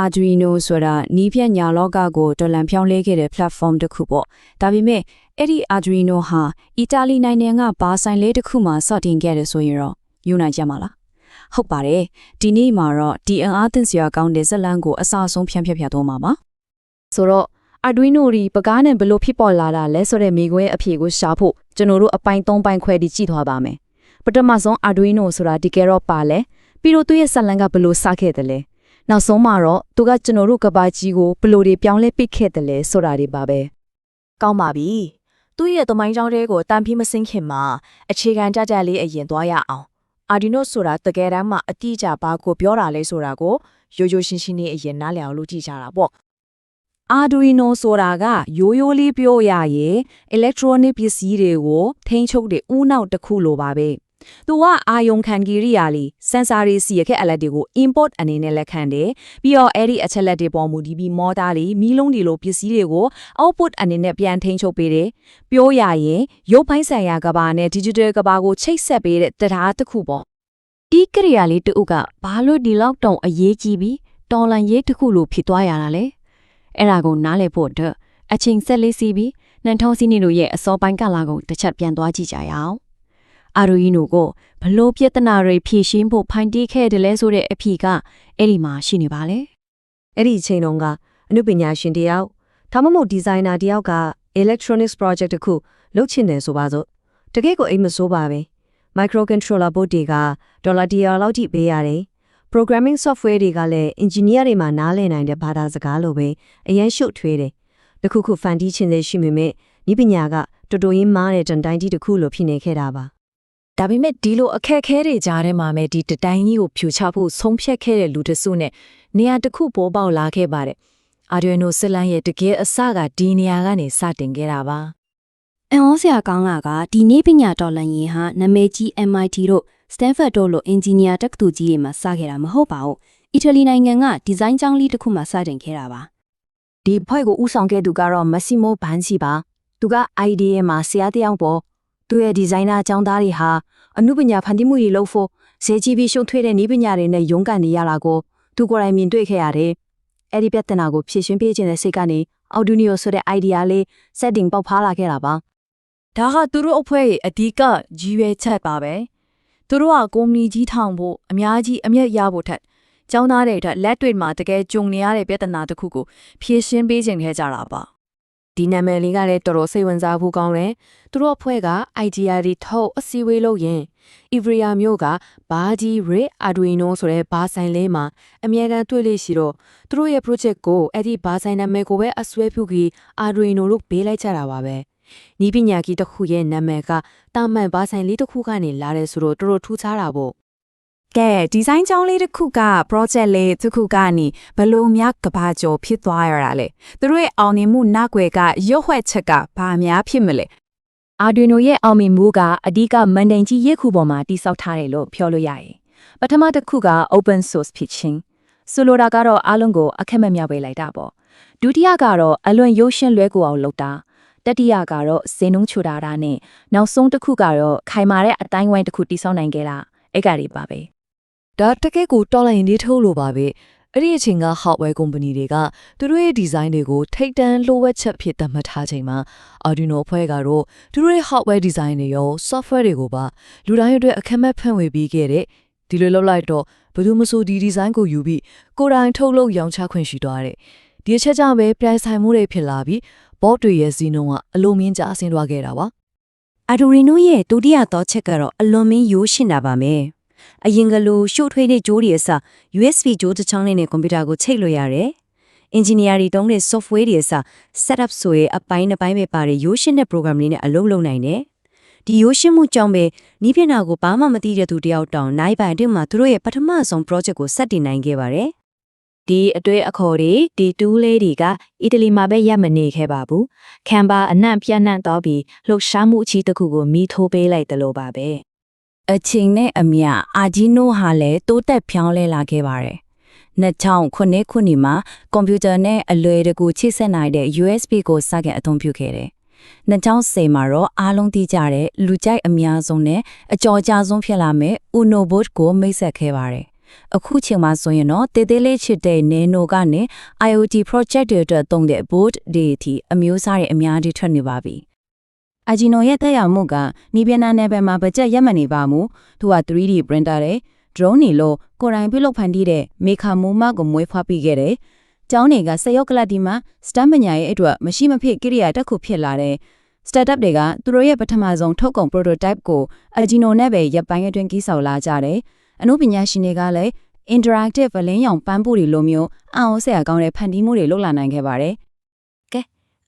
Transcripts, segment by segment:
Arduino ဆိုတာနီးပြညာလောကကိုတော်လန်ဖြောင်းလဲခဲ့တဲ့ platform တစ်ခုပေါ့ဒါပေမဲ့အဲ့ဒီ Arduino ဟာအီတာလီနိုင်ငံကဘာဆိုင်လေးတစ်ခုမှစတင်ခဲ့တယ်ဆိုရင်တော့ယူနိုင်ကြမှာလားဟုတ်ပါတယ်ဒီနေ့မှာတော့ဒီအင်အားသင့်စရာကောင်းတဲ့ဇက်လန်းကိုအစအဆုံးဖြန့်ဖြတ်ဖြတ်သွားမှာပါဆိုတော့ Arduino ဒီပကားနဲ့ဘယ်လိုဖြစ်ပေါ်လာတာလဲဆိုတဲ့မိကွဲအဖြေကိုရှာဖို့ကျွန်တော်တို့အပိုင်း၃ပိုင်းခွဲပြီးကြည့်သွားပါမယ်ပထမဆုံး Arduino ဆိုတာဒီကဲတော့ပါလဲပြီးတော့သူ့ရဲ့ဆက်လန်ကဘယ်လိုစခဲ့တယ်လဲ နောက်ဆုံးမှာတော့သူကကျွန်တော်တို့ကဘာကြီးကိုဘယ်လိုတွေပြောင်းလဲပစ်ခဲ့တယ်လဲဆိုတာတွေပါပဲကောင်းပါပြီသူ့ရဲ့သမိုင်းကြောင်းတွေကိုတန်ပြီးမစင်းခင်မှာအခြေခံကြကြလေးအရင်သွားရအောင် Arduino ဆိုတာတကယ်တမ်းမှအတိအကျဘာကိုပြောတာလဲဆိုတာကိုရိုးရိုးရှင်းရှင်းလေးအရင်နားလည်အောင်လုပ်ကြည့်ကြတာပေါ့ Arduino ဆိုတာကရိုးရိုးလေးပြောရရင် electronic ပစ္စည်းတွေကိုထိန်းချုပ်တဲ့ဦးနောက်တစ်ခုလိုပါပဲ။ သူကအာယုံခံကိရိယာလေး sensor တွေစီရခဲ့အလက်တွေကို import အနေနဲ့လက်ခံတယ်။ပြီးတော့အဲ့ဒီအချက်လက်တွေပေါ်မူတည်ပြီး motor တွေမီးလုံးတွေလိုပစ္စည်းတွေကို output အနေနဲ့ပြန်ထိန်းချုပ်ပေးတယ်။ပြောရရင်ရုပ်ပိုင်းဆိုင်ရာကဘာနဲ့ digital ကဘာကိုချိတ်ဆက်ပေးတဲ့တရားတစ်ခုပေါ့။ဒီကိရိယာလေးတူကဘာလို့ဒီလောက်တောင်အရေးကြီးပြီးတော်လန်ရေးတစ်ခုလိုဖြစ်သွားရတာလဲ။အဲ့ဒါကိုနားလည်ဖို့အတွက်အချိန်ဆက်လေးစီးပြီးနန်ထောင်းစီနီတို့ရဲ့အစောပိုင်းကလာကိုတစ်ချက်ပြန်သွားကြည့်ကြရအောင်။ အာရူယီနိုကိုဘလို့ပြဿနာတွေဖြေရှင်းဖို့ဖိုင်တီးခဲ့တယ်လဲဆိုတဲ့အဖြေကအဲ့ဒီမှာရှိနေပါလေအဲ့ဒီအချိန်တုန်းကအနုပညာရှင်တယောက်ဒါမှမဟုတ်ဒီဇိုင်နာတယောက်က electronics project တစ်ခုလုပ်ချင်တယ်ဆိုပါစို့တကယ့်ကိုအိမ်မဆိုးပါပဲ microcontroller board တွေကဒေါ်လာတရာလောက်ထိပေးရတယ် programming software တွေကလည်း engineer တွေမှာနားလည်နိုင်တဲ့ဘာသာစကားလိုပဲအရင်ရှုပ်ထွေးတယ်တခုခုဖန်တီးချင်တဲ့ရှိမိမဲ့ဤပညာကတော်တော်ရင်းမားတဲ့တန်တိုင်းကြီးတစ်ခုလိုဖြစ်နေခဲ့တာပါ ဒါပေမဲ့ဒီလိုအခက်အခဲတွေကြားထဲမှာပဲဒီတတိုင်းကြီးကိုဖြူချဖို့ဆုံးဖြတ်ခဲ့တဲ့လူတစ်စုနဲ့နေရာတစ်ခုပေါ်ပေါက်လာခဲ့ပါတယ် Arduino စလန်ရဲ့တကယ်အစကဒီနေရာကနေစတင်ခဲ့တာပါအန်ဩစရာကောင်းတာကဒီနေ့ပညာတော်လန်ရင်ဟာနာမည်ကြီး MIT တို့ Stanford တို့လိုအင်ဂျင်နီယာတက္ကသိုလ်ကြီးတွေမှာစခဲ့တာမဟုတ်ပါဘူး။အီတလီနိုင်ငံကဒီဇိုင်းကျောင်းလေးတစ်ခုမှာစတင်ခဲ့တာပါဒီဖွဲ့ကိုဥဆောင်ခဲ့သူကတော့ Massimo Bansi ပါသူက idea မှာဆရာတယောက်ပေါ် သူရဲ့ဒီဇိုင်နာအကြောင်းသားတွေဟာအမှုပညာဖန်တီးမှုတွေလုပ်ဖို့ဈေးကြီးပြီးရှုံထွေးတဲ့နည်းပညာတွေနဲ့ရုန်းကန်နေရတာကိုသူကိုယ်တိုင်မြင်တွေ့ခဲ့ရတယ်အဲ့ဒီပြဿနာကိုဖြေရှင်းပေးခြင်းတဲ့စိတ်ကနေ Arduino ဆိုတဲ့ idea လေး setting ပေါက်ဖားလာခဲ့တာပါဒါကသူတို့အဖွဲ့ရဲ့အဓိကကြီးရွယ်ချက်ပါပဲသူတို့ကကုမ္ပဏီကြီးထောင်ဖို့အများကြီးအမျက်ရဖို့ထက်ကျောင်းသားတွေထက်လက်တွေ့မှာတကယ်ကြုံနေရတဲ့ပြဿနာတစ်ခုကိုဖြေရှင်းပေးခြင်းခဲ့ကြတာပါ ဒီနာမည်လေးကလည်းတော်တော်စိတ်ဝင်စားဖို့ကောင်းတယ်သူတို့အဖွဲ့က idea တွေထုတ်အစည်းအဝေးလုပ်ရင် Ivrea မျိုးကဘာဂျီ Ray Arduino ဆိုတဲ့ဘာဆိုင်လေးမှာအမြဲတမ်းတွေ့လို့ရှိတော့သူတို့ရဲ့ project ကိုအဲ့ဒီဘာဆိုင်နာမည်ကိုပဲအစွဲပြုပြီး Arduino လို့ပေးလိုက်ကြတာပါပဲနီးပညာကြီးတစ်ခုရဲ့နာမည်ကတာမန်ဘာဆိုင်လေးတစ်ခုကနေလာတယ်ဆိုတော့တော်တော်ထူးခြားတာပေါ့ ကဲဒီဇိုင်းကျောင်းလေးတစ်ခုက project လေးတစ်ခုကနေဘလို့များကဘာကျော်ဖြစ်သွားရတာလဲသူတို့ရဲ့အောင်မြင်မှုနောက်ွယ်ကရွတ်ဝှက်ချက်ကဘာများဖြစ်မလဲ Arduino ရဲ့အောင်မြင်မှုကအဓိကမန်ဒိန်ကြီးရက်ခုပေါ်မှာတိစောက်ထားတယ်လို့ပြောလို့ရတယ်ပထမတစ်ခုက open source ဖြစ်ခြင်းဆိုလိုတာကတော့အားလုံးကိုအခက်မမြောက်ပေးလိုက်တာပေါ့ဒုတိယကတော့အလွန်ရိုးရှင်းလွဲကိုအောင်လုပ်တာတတိယကတော့ဇင်းနှုံးချူတာတာနဲ့နောက်ဆုံးတစ်ခုကတော့ခိုင်မာတဲ့အတိုင်းဝိုင်းတစ်ခုတိစောက်နိုင်ခဲ့တာအဲ့ကလေးပါပဲ ဒါတကယ့်ကိုတော်လိုင်းလေးထုတ်လို့ပါပဲအဲ့ဒီအချိန်က hardware company တွေကသူတို့ရဲ့ design တွေကိုထိတ်တန့်လိုဝက်ချက်ဖြစ်သတ်မှတ်ထားချိန်မှာ Arduino အဖွဲ့ကတော့သူတို့ရဲ့ hardware design တွေရော software တွေကိုပါလူတိုင်းအတွက်အခက်မဲ့ဖန်ဝေပေးခဲ့တဲ့ဒီလိုလုပ်လိုက်တော့ဘယ်သူမှမဆိုဒီ design ကိုယူပြီးကိုယ်တိုင်ထုတ်လုပ်ရောင်းချခွင့်ရှိသွားတဲ့ဒီအချက်ကြောင့်ပဲပြိုင်ဆိုင်မှုတွေဖြစ်လာပြီး bot တွေရဲ့ဈေးနှုန်းကအလိုမြင့်ကျဆင်းသွားခဲ့တာပါ Arduino ရဲ့ဒုတိယသောချက်ကတော့အလွန်မင်းရိုးရှင်းတာပါမယ်။ အရင်ကလိုရှို့ထွေးတဲ့ကြိုးတွေအစား USB ကြိုးတစ်ချောင်းလေးနဲ့ကွန်ပျူတာကိုချိတ်လို့ရတယ်။ engineer တွေတုံးတဲ့ software တွေအစား setup ဆိုရဲအပိုင်းတစ်ပိုင်းပဲပါတယ်ရိုးရှင်းတဲ့ program လေးနဲ့အလုပ်လုပ်နိုင်တယ်။ဒီရိုးရှင်းမှုကြောင့်ပဲနီးပြနာကိုဘာမှမသိတဲ့သူတယောက်တောင်နိုင်ပိုင်အတွင်းမှာသူတို့ရဲ့ပထမဆုံး project ကိုစတင်နိုင်ခဲ့ပါတယ်။ဒီအတွေ့အခေါ်တွေဒီတူးလေးတွေကအီတလီမှာပဲရပ်မနေခဲ့ပါဘူး။ခံပါအနှံ့ပြန့်နှံ့တော့ပြီးလှုပ်ရှားမှုအချီတစ်ခုကိုမိထိုးပေးလိုက်တယ်လို့ပါပဲ။ အချိန်နဲ့အမျှအာဂျီနိုဟာလည်းတိုးတက်ဖြောင်းလဲလာခဲ့ပါတယ်။2009ခုနှစ်မှာကွန်ပျူတာနဲ့အလွယ်တကူချိတ်ဆက်နိုင်တဲ့ USB ကိုစတင်အသုံးပြုခဲ့တယ်။2010မှာတော့အားလုံးသိကြတဲ့လူကြိုက်အများဆုံးနဲ့အကျော်အကျဆုံးဖြစ်လာမဲ့ Uno board ကိုမိတ်ဆက်ခဲ့ပါတယ်အခုချိန်မှာဆိုရင်တော့တေးသေးလေးချစ်တဲ့ Nano ကနေ IoT project တွေအတွက်သုံးတဲ့ board တွေအထိအမျိုးအစားတွေအများကြီးထွက်နေပါပြီ။ Agino ရဲ့တက်ရောက်မှုကနီးပြနာနယ်ပယ်မှာဘကြက်ရက်မနေပါဘူး။သူက 3D printer တဲ့ drone နေလို့ကိုယ်တိုင်ပြုလုပ်ဖန်တီးတဲ့မေခမိုးမကိုမွေးဖွားပြီးခဲ့တယ်။ကျောင်းတွေကစက်ရောက်ကလပ်ဒီမှာ STEM ပညာရဲ့အတွက်မရှိမဖြစ်ကိရိယာတစ်ခုဖြစ်လာတဲ့ startup တွေကသူတို့ရဲ့ပထမဆုံးထုတ်ကုန် prototype ကို Agino နဲ့ပဲရပ်ပိုင်းအတွင်းကြီးဆောင်လာကြတယ်။အမှုပညာရှင်တွေကလည်း interactive ဗလင်းရောင်ပန်းပို့တွေလိုမျိုးအအောင်ဆရာကောင်းတဲ့ဖန်တီးမှုတွေလုပ်လာနိုင်ခဲ့ပါတယ်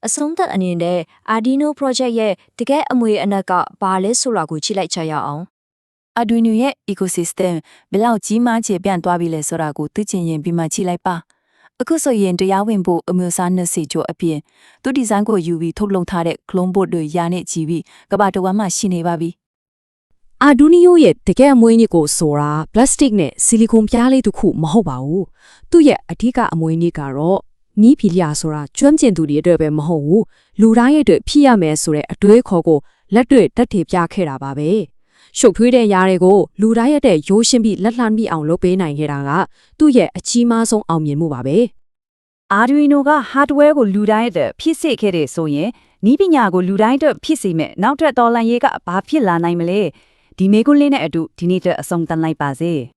အဆုံးသက်အနေနဲ့ Arduino project ရဲ့တကယ်အမွေအနက်ကဘာလဲဆိုတာကိုချိလိုက်ချရအောင် Arduino ရဲ့ ecosystem ဘယ်လောက်ကြီးမားခြေပြန့်သွားပြီလဲဆိုတာကိုသိချင်ရင်ပြီးမှကြည့်လိုက်ပါအခုဆိုရင်တရားဝင်ဖို့အမျိုးအစားနှစ်စီကျော်အပြင်သူဒီဇိုင်းကိုယူပြီးထုတ်လုပ်ထားတဲ့ clone board တွေရာနဲ့ကြီးပြီးကမ္ဘာတစ်ဝန်းမှာရှိနေပါပြီအာဒူနီယိုရဲ့တကယ်အမွေးနည်းကိုဆိုတာပလတ်စတစ်နဲ့ဆီလီကွန်ပြားလေးတစ်ခုမဟုတ်ပါဘူး။သူ့ရဲ့အဓိကအမွေးနည်းကတော့ နီးပီလျာဆိုတာကျွမ်းကျင်သူတွေအတွက်ပဲမဟုတ်ဘူး။လူတိုင်းရဲ့အတွက်ဖြစ်ရမယ်ဆိုတဲ့အတွေးခေါ်ကိုလက်တွေ့တက်ထည်ပြခဲ့တာပါပဲ။ရှုပ်ထွေးတဲ့ຢာတွေကိုလူတိုင်းရဲ့တဲ့ရိုးရှင်းပြီးလက်လှမ်းမိအောင်လုပ်ပေးနိုင်ခဲ့တာကသူ့ရဲ့အကြီးမားဆုံးအောင်မြင်မှုပါပဲ။ Arduino က hardware ကိုလူတိုင်းအတွက်ဖြစ်စေခဲ့တဲ့ဆိုရင်နီးပညာကိုလူတိုင်းအတွက်ဖြစ်စေမဲ့နောက်ထပ်တော်လန်ရေးကဘာဖြစ်လာနိုင်မလဲဒီမေကွန်းလေးနဲ့အတူဒီနေ့အတွက်အဆုံးသတ်လိုက်ပါစေ။